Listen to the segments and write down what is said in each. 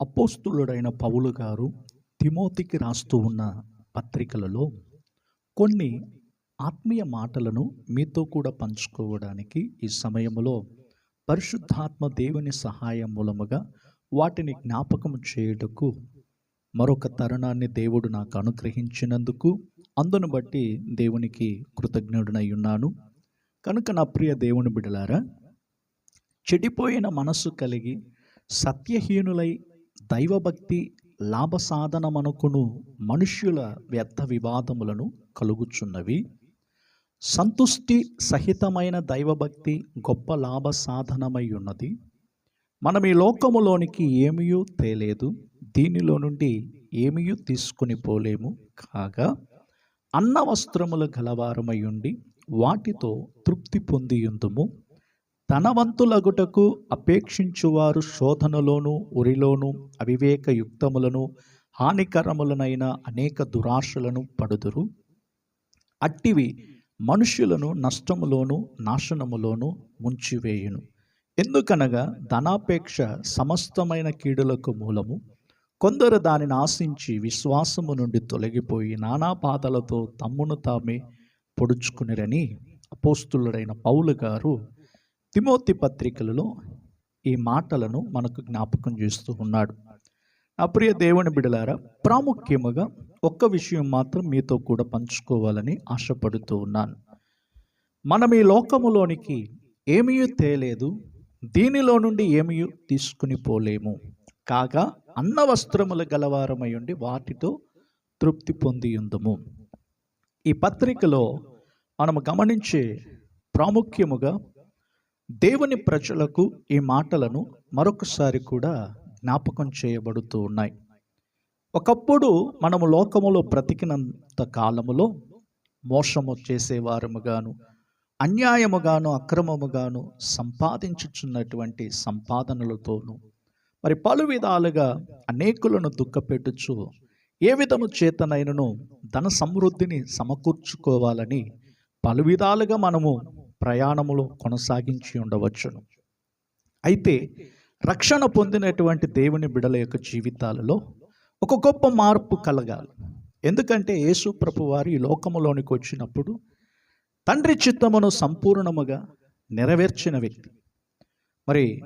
అపోస్తులుడైన పౌలు గారు తిమోతికి రాస్తూ ఉన్న పత్రికలలో కొన్ని ఆత్మీయ మాటలను మీతో కూడా పంచుకోవడానికి ఈ సమయంలో పరిశుద్ధాత్మ దేవుని సహాయం మూలముగా వాటిని జ్ఞాపకం చేయుటకు మరొక తరుణాన్ని దేవుడు నాకు అనుగ్రహించినందుకు అందును బట్టి దేవునికి కృతజ్ఞుడనై ఉన్నాను కనుక నా ప్రియ దేవుని బిడలారా చెడిపోయిన మనస్సు కలిగి సత్యహీనులై దైవభక్తి లాభసాధనమనుకును మనుష్యుల వ్యర్థ వివాదములను కలుగుచున్నవి. సంతుష్టి సహితమైన దైవభక్తి గొప్ప లాభ సాధనమై ఉన్నది మనం ఈ లోకములోనికి ఏమీయూ తేలేదు. దీనిలో నుండి ఏమీ తీసుకుని పోలేము కాగా అన్న వస్త్రములు గలవారమై ఉండి వాటితో తృప్తి పొందియుందుము. ధనవంతులగుటకు అపేక్షించువారు శోధనలోను ఉరిలోను అవివేక యుక్తములను హానికరములనైన అనేక దురాశలను పడుదురు. అట్టివి మనుష్యులను నష్టములోను నాశనములోను ముంచివేయును. ఎందుకనగా ధనాపేక్ష సమస్తమైన కీడులకు మూలము. కొందరు దానిని ఆశించి విశ్వాసము నుండి తొలగిపోయి నానా బాధలతో తమ్మును తామే పొడుచుకునిరని అపోస్తులుడైన పౌలు గారు తిమోతి పత్రికలలో ఈ మాటలను మనకు జ్ఞాపకం చేస్తూ ఉన్నాడు. నా ప్రియ దేవుని బిడలారా ప్రాముఖ్యముగా ఒక్క విషయం మాత్రం మీతో కూడా పంచుకోవాలని ఆశపడుతూ ఉన్నాను. మనం ఈ లోకములోనికి ఏమీ తేలేదు దీనిలో నుండి ఏమీ తీసుకుని పోలేము. కాగా అన్న వస్త్రములు గలవారమై ఉండి వాటితో తృప్తి పొంది ఉందము. ఈ పత్రికలో మనము గమనించే ప్రాముఖ్యముగా దేవుని ప్రజలకు ఈ మాటలను మరొకసారి కూడా జ్ఞాపకం చేయబడుతూ ఉన్నాయి. ఒకప్పుడు మనము లోకములో బ్రతికినంత కాలములో మోసము చేసేవారముగాను అన్యాయముగాను అక్రమముగాను సంపాదించుచున్నటువంటి సంపాదనలతోనూ మరి పలు విధాలుగా అనేకులను దుఃఖపెట్టుచు ఏ విధము చేతనైనను ధన సమృద్ధిని సమకూర్చుకోవాలని పలు విధాలుగా మనము ప్రయాణములో కొనసాగించి ఉండవచ్చును. అయితే రక్షణ పొందినటువంటి దేవుని బిడల యొక్క జీవితాలలో ఒక గొప్ప మార్పు కలగాలి. ఎందుకంటే యేసు ప్రభు వారు ఈ లోకములోనికి వచ్చినప్పుడు తండ్రి చిత్తమును సంపూర్ణముగా నెరవేర్చిన వ్యక్తి. మరి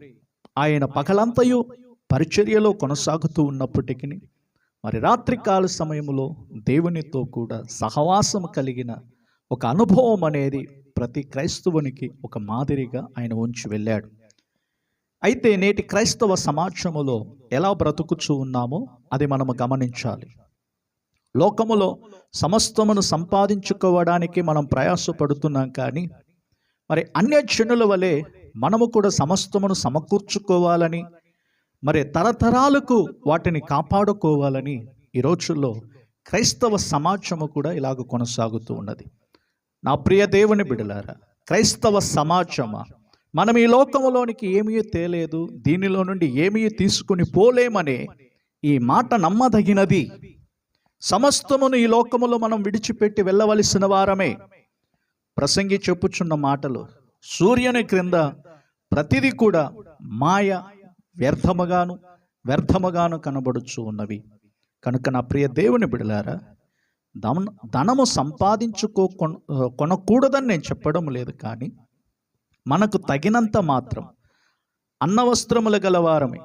ఆయన పగలంతయు పరిచర్యలో కొనసాగుతూ ఉన్నప్పటికీ మరి రాత్రికాల సమయంలో దేవునితో కూడా సహవాసం కలిగిన ఒక అనుభవం అనేది ప్రతి క్రైస్తవునికి ఒక మాదిరిగా ఆయన ఉంచి వెళ్ళాడు. అయితే నేటి క్రైస్తవ సమాజములో ఎలా బ్రతుకుచూ ఉన్నామో అది మనము గమనించాలి. లోకములో సమస్తమును సంపాదించుకోవడానికి మనం ప్రయాసపడుతున్నాం కానీ మరి అన్య జనుల వలె మనము కూడా సమస్తమును సమకూర్చుకోవాలని మరి తరతరాలకు వాటిని కాపాడుకోవాలని ఈ రోజుల్లో క్రైస్తవ సమాజము కూడా ఇలాగ కొనసాగుతూ ఉన్నది. నా ప్రియ దేవుని బిడలారా క్రైస్తవ సమాజమా? మనం ఈ లోకములోనికి ఏమీ తేలేదు దీనిలో నుండి ఏమీ తీసుకుని పోలేమనే ఈ మాట నమ్మదగినది. సమస్తమును ఈ లోకములో మనం విడిచిపెట్టి వెళ్ళవలసిన వారమే. ప్రసంగి చెప్పుచున్న మాటలు సూర్యుని క్రింద ప్రతిదీ కూడా మాయ వ్యర్థముగాను వ్యర్థముగాను కనబడుచు ఉన్నవి. కనుక నా ప్రియ దేవుని బిడలారా ధన ధనము సంపాదించుకో కొన- కొనకూడదని నేను చెప్పడం లేదు కానీ మనకు తగినంత మాత్రం అన్నవస్త్రములు గలవారమే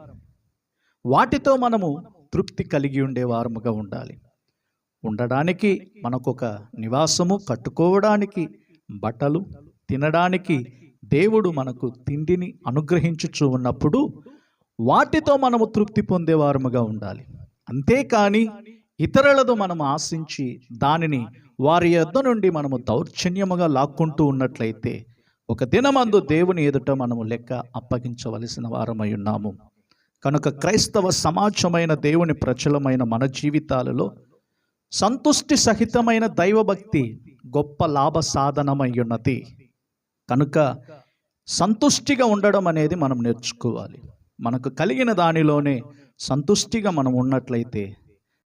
వాటితో మనము తృప్తి కలిగి ఉండేవారముగా ఉండాలి. ఉండడానికి మనకొక నివాసము కట్టుకోవడానికి బట్టలు తినడానికి దేవుడు మనకు తిండిని అనుగ్రహించుచు ఉన్నప్పుడు వాటితో మనము తృప్తి పొందేవారముగా ఉండాలి. అంతేకాని ఇతరులతో మనం ఆశించి దానిని వారి యొద్ద నుండి మనము దౌర్జన్యముగా లాక్కుంటూ ఉన్నట్లయితే ఒక దినమందు దేవుని ఎదుట మనము లెక్క అప్పగించవలసిన వారమై ఉన్నాము. కనుక క్రైస్తవ సమాజమైన దేవుని ప్రచలమైన మన జీవితాలలో సంతుష్టి సహితమైన దైవభక్తి గొప్ప లాభ సాధనమై ఉన్నది. కనుక సంతుష్టిగా ఉండడం అనేది మనం నేర్చుకోవాలి. మనకు కలిగిన దానిలోనే సంతుష్టిగా మనం ఉన్నట్లయితే